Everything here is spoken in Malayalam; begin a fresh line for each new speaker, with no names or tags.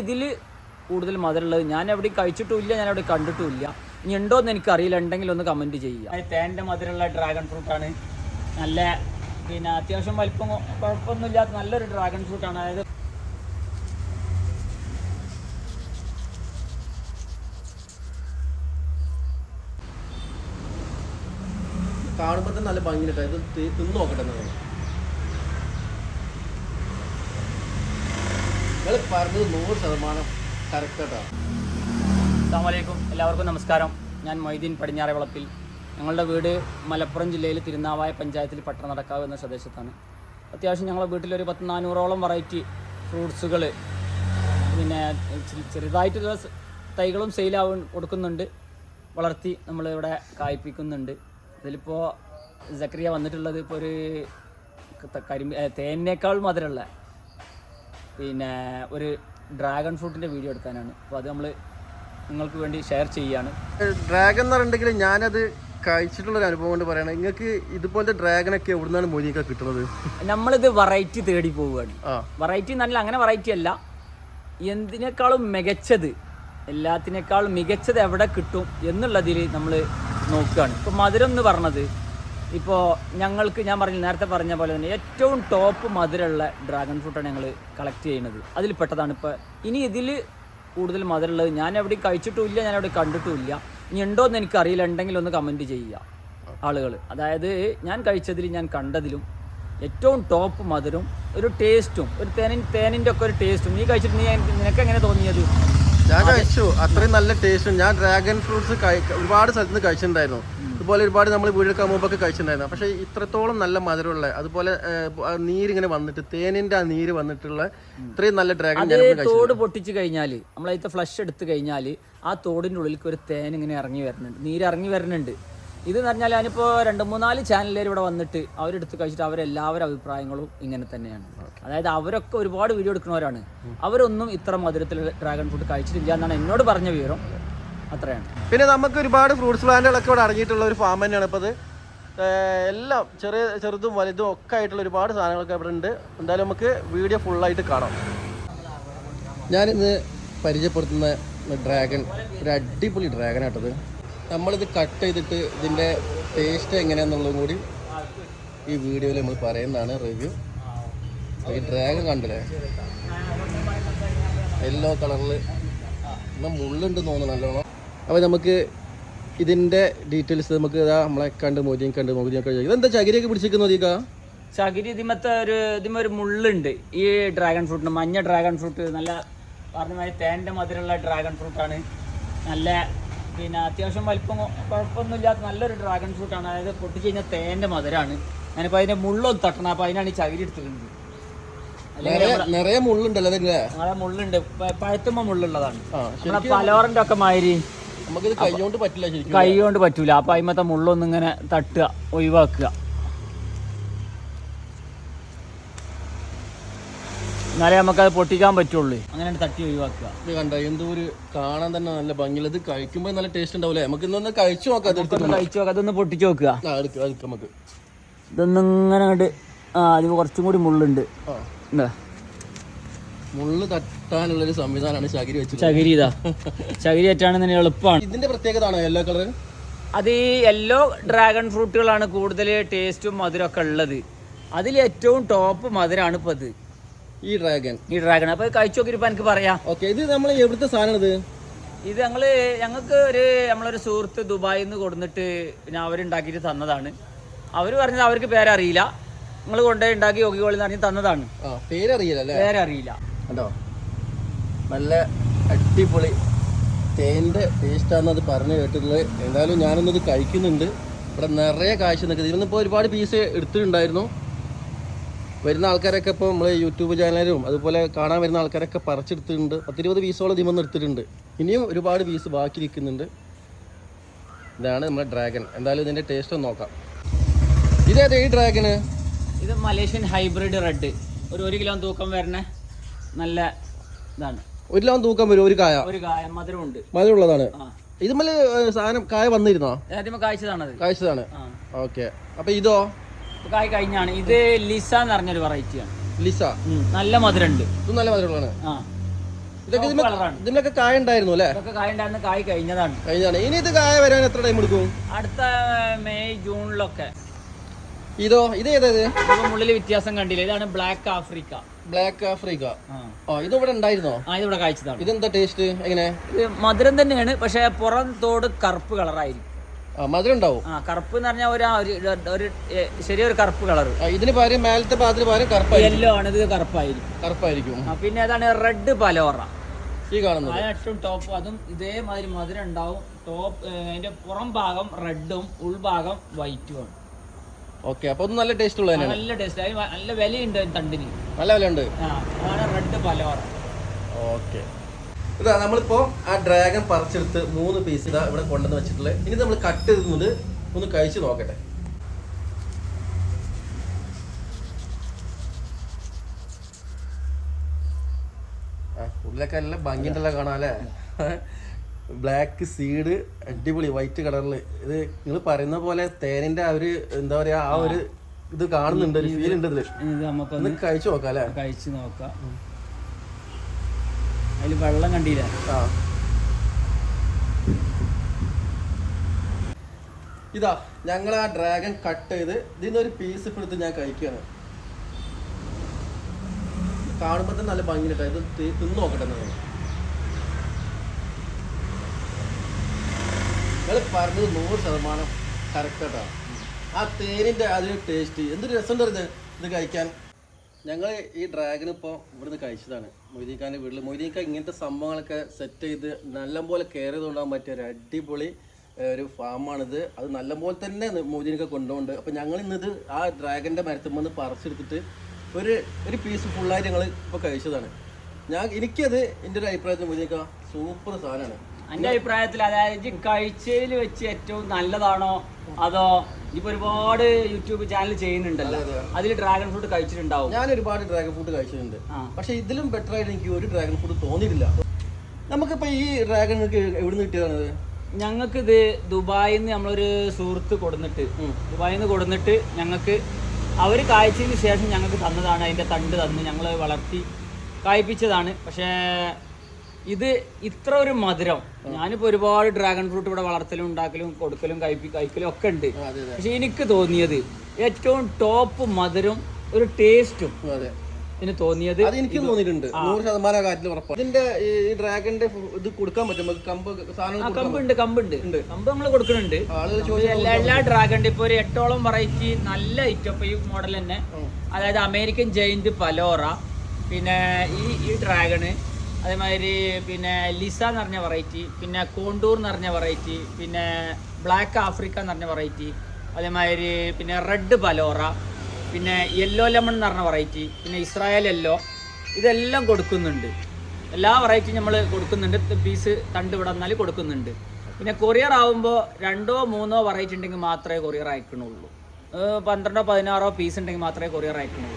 ഇതിൽ കൂടുതൽ മധുരമുള്ളത് ഞാൻ എവിടെയും കഴിച്ചിട്ടുമില്ല ഞാൻ എവിടെ കണ്ടിട്ടുമില്ല. ഇനി ഉണ്ടോ എന്ന് എനിക്കറിയില്ല. ഉണ്ടെങ്കിൽ ഒന്ന് കമന്റ് ചെയ്യുക. തേന്റെ മധുരമുള്ള ഡ്രാഗൺ ഫ്രൂട്ടാണ് നല്ല പിന്നെ അത്യാവശ്യം വലിപ്പം കുഴപ്പമൊന്നുമില്ലാത്ത നല്ലൊരു ഡ്രാഗൺ ഫ്രൂട്ടാണ് അതായത്
കാണുമ്പോൾ തന്നെ നല്ല ഭംഗിയിട്ടോ ഇത് തിന്നു നോക്കട്ടെ നിങ്ങൾ നിങ്ങൾ കറക്റ്റാണ്
അസ്സാമലൈക്കും എല്ലാവർക്കും നമസ്കാരം. ഞാൻ മൊയ്തീൻ പടിഞ്ഞാറെ വളപ്പിൽ ഞങ്ങളുടെ വീട് മലപ്പുറം ജില്ലയിൽ തിരുനാവായ പഞ്ചായത്തിൽ പട്ടണനടക്കാവ് എന്ന പ്രദേശത്താണ് അത്യാവശ്യം ഞങ്ങളുടെ വീട്ടിലൊരു പത്ത് നാനൂറോളം വെറൈറ്റി ഫ്രൂട്ട്സുകൾ പിന്നെ ചെറുതായിട്ടുള്ള തൈകളും സെയിലാവ് കൊടുക്കുന്നുണ്ട്. വളർത്തി നമ്മളിവിടെ കായ്പ്പിക്കുന്നുണ്ട് ഇതിലിപ്പോൾ സക്രിയ വന്നിട്ടുള്ളത് ഇപ്പോൾ ഒരു കരിമ്പ് തേനേക്കാൾ മധുരമുള്ള പിന്നെ ഒരു ഡ്രാഗൺ ഫ്രൂട്ടിന്റെ വീഡിയോ എടുക്കാനാണ്. അപ്പോൾ അത് നമ്മൾ നിങ്ങൾക്ക് വേണ്ടി ഷെയർ ചെയ്യുകയാണ്
ഡ്രാഗൺ എന്ന് പറഞ്ഞിട്ടുണ്ടെങ്കിൽ ഞാനത് കഴിച്ചിട്ടുള്ള ഒരു അനുഭവം കൊണ്ട് പറയണം. നിങ്ങൾക്ക് ഇതുപോലത്തെ ഡ്രാഗനൊക്കെ എവിടുന്നാണ് മോനിയൊക്കെ കിട്ടുന്നത്?
നമ്മളിത് വെറൈറ്റി തേടി പോവുകയാണ്. വെറൈറ്റി നല്ല അങ്ങനെ വെറൈറ്റി അല്ല. എന്തിനേക്കാളും മികച്ചത് എല്ലാത്തിനേക്കാളും മികച്ചത് എവിടെ കിട്ടും എന്നുള്ളതിൽ നമ്മൾ നോക്കുകയാണ്. ഇപ്പോൾ മധുരം എന്ന് പറഞ്ഞത് ഇപ്പോൾ ഞങ്ങൾക്ക് ഞാൻ പറഞ്ഞു നേരത്തെ പറഞ്ഞ പോലെ തന്നെ ഏറ്റവും ടോപ്പ് മധുരമുള്ള ഡ്രാഗൺ ഫ്രൂട്ടാണ് ഞങ്ങൾ കളക്ട് ചെയ്യുന്നത്. അതിൽ പെട്ടതാണ് ഇപ്പോൾ ഇനി ഇതിൽ കൂടുതൽ മധുരമുള്ളത് ഞാൻ എവിടെയും കഴിച്ചിട്ടുമില്ല ഞാൻ എവിടെ കണ്ടിട്ടുമില്ല. ഇനി ഉണ്ടോ എന്ന് എനിക്കറിയില്ല. ഉണ്ടെങ്കിൽ ഒന്ന് കമന്റ് ചെയ്യുക ആളുകൾ അതായത് ഞാൻ കഴിച്ചതിൽ ഞാൻ കണ്ടതിലും ഏറ്റവും ടോപ്പ് മധുരം ഒരു ടേസ്റ്റും ഒരു തേനിൻ തേനിന്റെ ഒക്കെ ഒരു ടേസ്റ്റും നീ കഴിച്ചിട്ട് നീ നിനക്ക് എങ്ങനെ തോന്നിയത്?
ഞാൻ കഴിച്ചു. അത്രയും നല്ല ടേസ്റ്റും ഞാൻ ഡ്രാഗൺ ഫ്രൂട്ട്സ് ഒരുപാട് സ്ഥലത്ത് നിന്ന് കഴിച്ചിട്ടുണ്ടായിരുന്നു. ഇതുപോലെ ഒരുപാട് നമ്മൾ വീടൊക്കെ മുമ്പൊക്കെ കഴിച്ചിട്ടുണ്ടായിരുന്നു. പക്ഷേ ഇത്രത്തോളം നല്ല മധുരമുള്ള അതുപോലെ നീരിങ്ങനെ വന്നിട്ട് തേനിന്റെ ആ നീര് വന്നിട്ടുള്ള ഇത്രയും നല്ല ഡ്രാഗൺ
തോട് പൊട്ടിച്ച് കഴിഞ്ഞാൽ നമ്മളതിത്തെ ഫ്ലഷ് എടുത്തു കഴിഞ്ഞാൽ ആ തോടിന്റെ ഉള്ളിലേക്ക് ഒരു തേൻ ഇങ്ങനെ ഇറങ്ങി വരുന്നുണ്ട്. നീര് ഇറങ്ങി വരുന്നുണ്ട്. ഇത് എന്ന് പറഞ്ഞാൽ ഞാനിപ്പോൾ രണ്ട് മൂന്നാൽ ചാനലുകാർ ഇവിടെ വന്നിട്ട് അവരെടുത്ത് കഴിച്ചിട്ട് അവരെല്ലാവരും അഭിപ്രായങ്ങളും ഇങ്ങനെ തന്നെയാണ്. അതായത് അവരൊക്കെ ഒരുപാട് വീഡിയോ എടുക്കുന്നവരാണ്. അവരൊന്നും ഇത്ര മധുരത്തിൽ ഡ്രാഗൺ ഫ്രൂട്ട് കഴിച്ചിട്ടില്ല എന്നാണ് എന്നോട് പറഞ്ഞ വിവരം. അത്രയാണ്.
പിന്നെ നമുക്ക് ഒരുപാട് ഫ്രൂട്ട്സ് പ്ലാന്റുകളൊക്കെ ഇവിടെ അടങ്ങിയിട്ടുള്ള ഒരു ഫാം തന്നെയാണ് ഇപ്പോൾ അത് എല്ലാം ചെറിയ ചെറുതും വലുതും ഒക്കെ ആയിട്ടുള്ള ഒരുപാട് സാധനങ്ങളൊക്കെ ഇവിടെ ഉണ്ട്. എന്തായാലും നമുക്ക് വീഡിയോ ഫുള്ളായിട്ട് കാണാം. ഞാനിന്ന് പരിചയപ്പെടുത്തുന്ന ഡ്രാഗൺ ഒരു അടിപൊളി ഡ്രാഗൺ ആട്ടത് നമ്മളിത് കട്ട് ചെയ്തിട്ട് ഇതിന്റെ ടേസ്റ്റ് എങ്ങനെയാണെന്നുള്ളതും കൂടി ഈ വീഡിയോയിൽ നമ്മൾ പറയുന്നതാണ് റിവ്യൂ ഈ ഡ്രാഗൺ കണ്ടില്ലേ? യെല്ലോ കളറിൽ എന്നാൽ മുള്ളുണ്ട് തോന്നുന്നു നല്ലോണം. അപ്പോൾ നമുക്ക് ഇതിന്റെ ഡീറ്റെയിൽസ് നമുക്ക് ഇതാ നമ്മളെ കണ്ട് മോദിയും കണ്ട് മോദിയൊക്കെ ഇതെന്താ ചകിരിയൊക്കെ പിടിച്ചിരിക്കുന്നു മോദിക്ക
ചകിരി ഇതിമത്തെ ഒരു ഇതിമ ഒരു മുള്ളുണ്ട്. ഈ ഡ്രാഗൺ ഫ്രൂട്ടിന് മഞ്ഞ ഡ്രാഗൺ ഫ്രൂട്ട് നല്ല പറഞ്ഞ മാതിരി തേന്റെ മധുരമുള്ള ഡ്രാഗൺ ഫ്രൂട്ടാണ് നല്ല പിന്നെ അത്യാവശ്യം വലിപ്പം കുഴപ്പമൊന്നുമില്ലാത്ത നല്ലൊരു ഡ്രാഗൺ ഫ്രൂട്ടാണ് അതായത് പൊട്ടിച്ച് കഴിഞ്ഞാൽ തേന്റെ മധുരമാണ്. ഞാനിപ്പോൾ അതിന്റെ മുള്ളൊന്ന് തട്ടണം. അപ്പോൾ അതിനാണ് ഈ ചകിരി എടുത്തിട്ടുണ്ട്
നിറയെ മുള്ളുണ്ടല്ലോ അതില്ലേ
നിറയെ മുള്ളുണ്ട്. പഴുത്തുമ്പോ മുള്ളുള്ളതാണ്. പലോറിന്റെ ഒക്കെ മാതിരി.
നമുക്കിത് കൈകൊണ്ട് പറ്റില്ല ശരിക്കും.
കൈ കൊണ്ട് പറ്റൂല. അപ്പൊ അതിമത്തെ മുള്ളൊന്നും ഇങ്ങനെ തട്ടുക ഒഴിവാക്കുക. എന്നാലേ അത് പൊട്ടിക്കാൻ പറ്റുള്ളൂ. അങ്ങനെ തട്ടി ഒഴിവാക്കുക.
ഇത് കണ്ട? എന്തോ ഒരു കാണാൻ തന്നെ നല്ല ഭംഗിയുള്ള ഇത് കഴിക്കുമ്പോൾ നല്ല ടേസ്റ്റ് ഉണ്ടാവില്ലേ നമുക്ക് ഇന്നൊന്ന് കഴിച്ചു നോക്കാം
കഴിച്ചു നോക്കാം. അതൊന്ന് പൊട്ടിച്ചു നോക്കുക.
ഇതൊന്നിങ്ങനെ നമുക്ക്.
അങ്ങോട്ട് ആ അതിന് കുറച്ചും കൂടി മുള്ളുണ്ട്. എന്താ
മുള്ള് തട്ടാനുള്ളൊരു സംവിധാനമാണ് ശകരി വെച്ചത്
ചകിരി ഇതാ. ചകിരി ആയിട്ടാണെന്ന് എളുപ്പമാണ്.
ഇതിന്റെ പ്രത്യേകത ആണോ യെല്ലോ കളർ
അത് ഈ യെല്ലോ ഡ്രാഗൺ ഫ്രൂട്ടുകളാണ് കൂടുതൽ ടേസ്റ്റും മധുരമൊക്കെ ഉള്ളത്. അതിൽ ഏറ്റവും ടോപ്പ് മധുരമാണ് ഇപ്പോൾ ഇത്.
ഈ ഡ്രാഗൺ
ഈ ഡ്രാഗൺ അപ്പോൾ കഴിച്ചു നോക്കിയിട്ട് എനിക്ക് പറയാം.
ഓക്കെ ഇത് നമ്മൾ എവിടുത്തെ സാധനം ഇത്?
ഇത് ഞങ്ങൾ ഞങ്ങൾക്ക് ഒരു നമ്മളൊരു സുഹൃത്ത് ദുബായിന്ന് നിന്ന് കൊടുന്നിട്ട് പിന്നെ അവരുണ്ടാക്കിയിട്ട് തന്നതാണ്. അവർ പറഞ്ഞത് അവർക്ക് പേരറിയില്ല. നിങ്ങൾ കൊണ്ടുപോയി ഉണ്ടാക്കി യോഗികോളി എന്ന് പറഞ്ഞ് തന്നതാണ്.
ആ പേരറിയില്ല അല്ലേ?
പേരറിയില്ല
കണ്ടോ? നല്ല അടിപൊളി തേന്റെ ടേസ്റ്റാണെന്ന് അത് പറഞ്ഞു കേട്ടിട്ടുള്ളത്. എന്തായാലും ഞാനൊന്നത് കഴിക്കുന്നുണ്ട്. ഇവിടെ നിറയെ കാഴ്ച നിൽക്കുന്നത് ഇതിനിപ്പോൾ ഒരുപാട് പീസ് എടുത്തിട്ടുണ്ടായിരുന്നു. വരുന്ന ആൾക്കാരൊക്കെ ഇപ്പോൾ നമ്മൾ യൂട്യൂബ് ചാനലും അതുപോലെ കാണാൻ വരുന്ന ആൾക്കാരൊക്കെ പറിച്ചെടുത്തിട്ടുണ്ട്. പത്തിരുപത് പീസോളം ഇതിമൊന്നും എടുത്തിട്ടുണ്ട്. ഇനിയും ഒരുപാട് പീസ് ബാക്കി നിൽക്കുന്നുണ്ട്. ഇതാണ് നമ്മുടെ ഡ്രാഗൺ എന്തായാലും ഇതിന്റെ ടേസ്റ്റ് ഒന്ന് നോക്കാം. ഇതേതാ ഈ ഡ്രാഗണ്
ഇത് മലേഷ്യൻ ഹൈബ്രിഡ് റെഡ്. ഒരു ഒരു കിലോ തൂക്കം വരണ നല്ല ഇതാണ്.
ഒരു കിലോ തൂക്കം വരും ഒരു കായ.
ഒരു കായ മധുരമുണ്ട്.
മധുരമുള്ളതാണ്.
ഉള്ളതാണ്
ഇതുമല്ല സാധനം കായ വന്നിരുന്നോ?
ആദ്യം
കാഴ്ചതാണ് ഓക്കെ. അപ്പൊ ഇതോ?
കായ കഴിഞ്ഞാണ്. ഇത് ലിസ എന്ന് പറഞ്ഞൊരു വെറൈറ്റിയാണ്.
ലിസ.
നല്ല മധുരമുണ്ട്.
ഇത് നല്ല മധുരമുള്ളതാണ്.
ആ.
ഇതൊക്കെ ഇതിനൊക്കെ കായ ഉണ്ടായിരുന്നു അല്ലേ?
കായ ഉണ്ടായിരുന്ന കായ് കഴിഞ്ഞതാണ്.
കഴിഞ്ഞതാണ്. ഇനി ഇത് കായ വരാൻ എത്ര ടൈം എടുക്കും?
അടുത്ത മെയ് ജൂണിലൊക്കെ.
ഇതോ ഇത് ഏതാ
ഇപ്പം ഉള്ളിൽ വ്യത്യാസം കണ്ടില്ല? ഇതാണ് ബ്ലാക്ക് ആഫ്രിക്ക
ബ്ലാക്ക് ആഫ്രിക്ക
ആ.
ഓ ഇത് ഇവിടെ ഉണ്ടായിരുന്നോ?
ആ, ഇതിവിടെ കാഴ്ചതാണ്.
ഇതെന്താ ടേസ്റ്റ് എങ്ങനെ?
ഇത് മധുരം തന്നെയാണ് പക്ഷെ പുറം തോട് കറുപ്പ് കളറായിരിക്കും.
മധുരം ഉണ്ടാവും.
ആ കറുപ്പ് എന്ന് പറഞ്ഞാൽ ഒരു ഒരു- ശരിയൊരു കറുപ്പ് കളർ
ഇതിന് പകരം മേലത്തെ പാതിന് പകരം കറുപ്പ്
യെല്ലോ ആണ് ഇത് കറുപ്പായിരിക്കും.
കറുപ്പായിരിക്കും.
പിന്നെ അതാണ് റെഡ് പലോറ
ഈ കാണുന്നത്.
ഏറ്റവും ടോപ്പ് അതും ഇതേമാതിരി മധുരം ഉണ്ടാവും. ടോപ്പ് അതിന്റെ പുറം ഭാഗം റെഡും ഉൾഭാഗം വൈറ്റും ആണ്.
ഓക്കെ അപ്പൊ ഒന്ന് നല്ല ടേസ്റ്റ് ഉള്ളത് തന്നെയാണ്.
നല്ല ടേസ്റ്റ് അതിന് നല്ല വിലയുണ്ട് തണ്ടിന്.
നല്ല വില ഉണ്ട്
ആ അതാണ് റെഡ് പലവറ
ഓക്കെ. ഇതാ നമ്മളിപ്പോ ആ ഡ്രാഗൺ പറിച്ചെടുത്ത് മൂന്ന് പീസ് ഇതാ ഇവിടെ കൊണ്ടുവന്ന് വെച്ചിട്ടുള്ളത്. ഇനി നമ്മൾ കട്ട് ചെയ്തത് ഒന്ന് കഴിച്ച് നോക്കട്ടെ. ഉള്ളിലൊക്കെ നല്ല ഭംഗിയുണ്ടല്ലോ കാണാം അല്ലേ? ബ്ലാക്ക് സീഡ് അടിപൊളി വൈറ്റ് കളറിൽ ഇത് നിങ്ങൾ പറയുന്ന പോലെ തേനിന്റെ ആ ഒരു എന്താ പറയാ ആ ഒരു ഇത് കാണുന്നുണ്ട് ഒരു ഫീൽ ഉണ്ട് കഴിച്ചു നോക്കാം അല്ലേ?
കഴിച്ചു നോക്കാം. അതിൽ വെള്ളം കണ്ടില്ല?
ആ. ഇതാ ഞങ്ങൾ ആ ഡ്രാഗൺ കട്ട് ചെയ്ത് ഇതിന്ന് ഒരു പീസ് ഇപ്പൊ എടുത്ത് ഞാൻ കഴിക്കുകയാണ്. കാണുമ്പോൾ തന്നെ നല്ല കേട്ടോ ഇത് തിന്നു നോക്കട്ടെ നിങ്ങൾ നിങ്ങൾ പറഞ്ഞത് നൂറ് ശതമാനം കറക്റ്റാണ് ആ തേനിന്റെ അതിന് ടേസ്റ്റ് എന്ത് രസം തരുന്നത് ഇത് കഴിക്കാൻ. ഞങ്ങൾ ഈ ഡ്രാഗൺ ഇപ്പോൾ ഇവിടുന്ന് കഴിച്ചതാണ്. മൊയ്തീഖാന്റെ വീട്ടിൽ മൊയ്തീഖാൻ ഇങ്ങനത്തെ സംഭവങ്ങളൊക്കെ സെറ്റ് ചെയ്ത് നല്ലപോലെ കെയർ ചെയ്തുകൊണ്ടാകാൻ പറ്റിയ ഒരു അടിപൊളി ഒരു ഫാമാണിത്. അത് നല്ലപോലെ തന്നെ മൊയ്തീനൊക്കെ കൊണ്ടുപോകുന്നുണ്ട്. അപ്പോൾ ഞങ്ങൾ ഇന്നത് ആ ഡ്രാഗന്റെ മരത്തുമ്പോൾ നിന്ന് പറിച്ചെടുത്തിട്ട് ഒരു ഒരു പീസ് ഫുള്ളായിട്ട് ഞങ്ങൾ ഇപ്പോൾ കഴിച്ചതാണ്. ഞാൻ എനിക്കത് എന്റെ ഒരു അഭിപ്രായത്തിൽ മൊയ്തീക്ക സൂപ്പർ സാധനമാണ്.
എന്റെ അഭിപ്രായത്തിൽ അതായത് ഈ കാഴ്ചയിൽ വെച്ച് ഏറ്റവും നല്ലതാണോ അതോ ഇപ്പൊ ഒരുപാട് യൂട്യൂബ് ചാനൽ ചെയ്യുന്നുണ്ടല്ലോ. അതിൽ ഡ്രാഗൺ ഫ്രൂട്ട് കഴിച്ചിട്ടുണ്ടാവും.
ഞാൻ ഒരുപാട് ഡ്രാഗൺ ഫ്രൂട്ട് കഴിച്ചിട്ടുണ്ട്. പക്ഷെ ഇതിലും ബെറ്റർ ആയിട്ട് എനിക്ക് ഒരു ഡ്രാഗൺ ഫ്രൂട്ട് തോന്നിയിട്ടില്ല. നമുക്കിപ്പോ ഈ ഡ്രാഗൺ എവിടുന്ന് കിട്ടിയതാണത്
ഞങ്ങൾക്ക് ഇത്? ദുബായിൽ നിന്ന് നമ്മളൊരു സുഹൃത്ത് കൊടുന്നിട്ട് ദുബായിൽ നിന്ന് കൊടുന്നിട്ട് ഞങ്ങൾക്ക് അവർ കായ്ച്ചതിന് ശേഷം ഞങ്ങൾക്ക് തന്നതാണ് അതിന്റെ തണ്ട് തന്ന് ഞങ്ങൾ വളർത്തി കായ്പ്പിച്ചതാണ്. പക്ഷേ ഇത് ഇത്ര ഒരു മധുരം. ഞാനിപ്പോ ഒരുപാട് ഡ്രാഗൺ ഫ്രൂട്ട് ഇവിടെ വളർത്തലും ഉണ്ടാക്കലും കൊടുക്കലും കഴിപ്പി കഴിക്കലും ഒക്കെ ഉണ്ട്. പക്ഷെ എനിക്ക് തോന്നിയത് ഏറ്റവും ടോപ്പ് മധുരം ഒരു ടേസ്റ്റും ഇതിന് തോന്നിയത്
അത് എനിക്ക് തോന്നിയിട്ടുണ്ട്. നൂറ് ശതമാനം കാര്യത്തിൽ ഉറപ്പാണ്. ഇതിന്റെ ഈ ഡ്രാഗന്റെ ഇത് കൊടുക്കാൻ പറ്റും. കമ്പ് കൊടുക്കാൻ
കമ്പുണ്ട് കമ്പുണ്ട് കമ്പ് നമ്മൾ കൊടുക്കുന്നുണ്ട്. എല്ലാ എല്ലാ ഡ്രാഗണിന്റെ ഇപ്പൊ ഒരു എട്ടോളം വെറൈറ്റി നല്ല ഐറ്റം ഇപ്പൊ ഈ മോഡൽ തന്നെ. അതായത് അമേരിക്കൻ ജയിന്റ് പലോറ പിന്നെ ഈ ഈ ഡ്രാഗണ് അതേമാതിരി പിന്നെ ലിസ എന്ന് പറഞ്ഞ വെറൈറ്റി പിന്നെ കോണ്ടൂർ എന്ന് പറഞ്ഞ വെറൈറ്റി പിന്നെ ബ്ലാക്ക് ആഫ്രിക്ക എന്ന് പറഞ്ഞ വെറൈറ്റി അതേമാതിരി പിന്നെ റെഡ് പലോറ പിന്നെ യെല്ലോ ലെമൺ എന്ന് പറഞ്ഞ വെറൈറ്റി പിന്നെ ഇസ്രായേൽ യെല്ലോ ഇതെല്ലാം കൊടുക്കുന്നുണ്ട്. എല്ലാ വെറൈറ്റിയും നമ്മൾ കൊടുക്കുന്നുണ്ട്. പീസ് തണ്ട് ഇവിടെ വന്നാൽ കൊടുക്കുന്നുണ്ട്. പിന്നെ കൊറിയർ ആവുമ്പോൾ രണ്ടോ മൂന്നോ വെറൈറ്റി ഉണ്ടെങ്കിൽ മാത്രമേ കൊറിയർ അയക്കണുള്ളൂ പന്ത്രണ്ടോ പതിനാറോ പീസ് ഉണ്ടെങ്കിൽ മാത്രമേ കൊറിയർ അയക്കണുള്ളൂ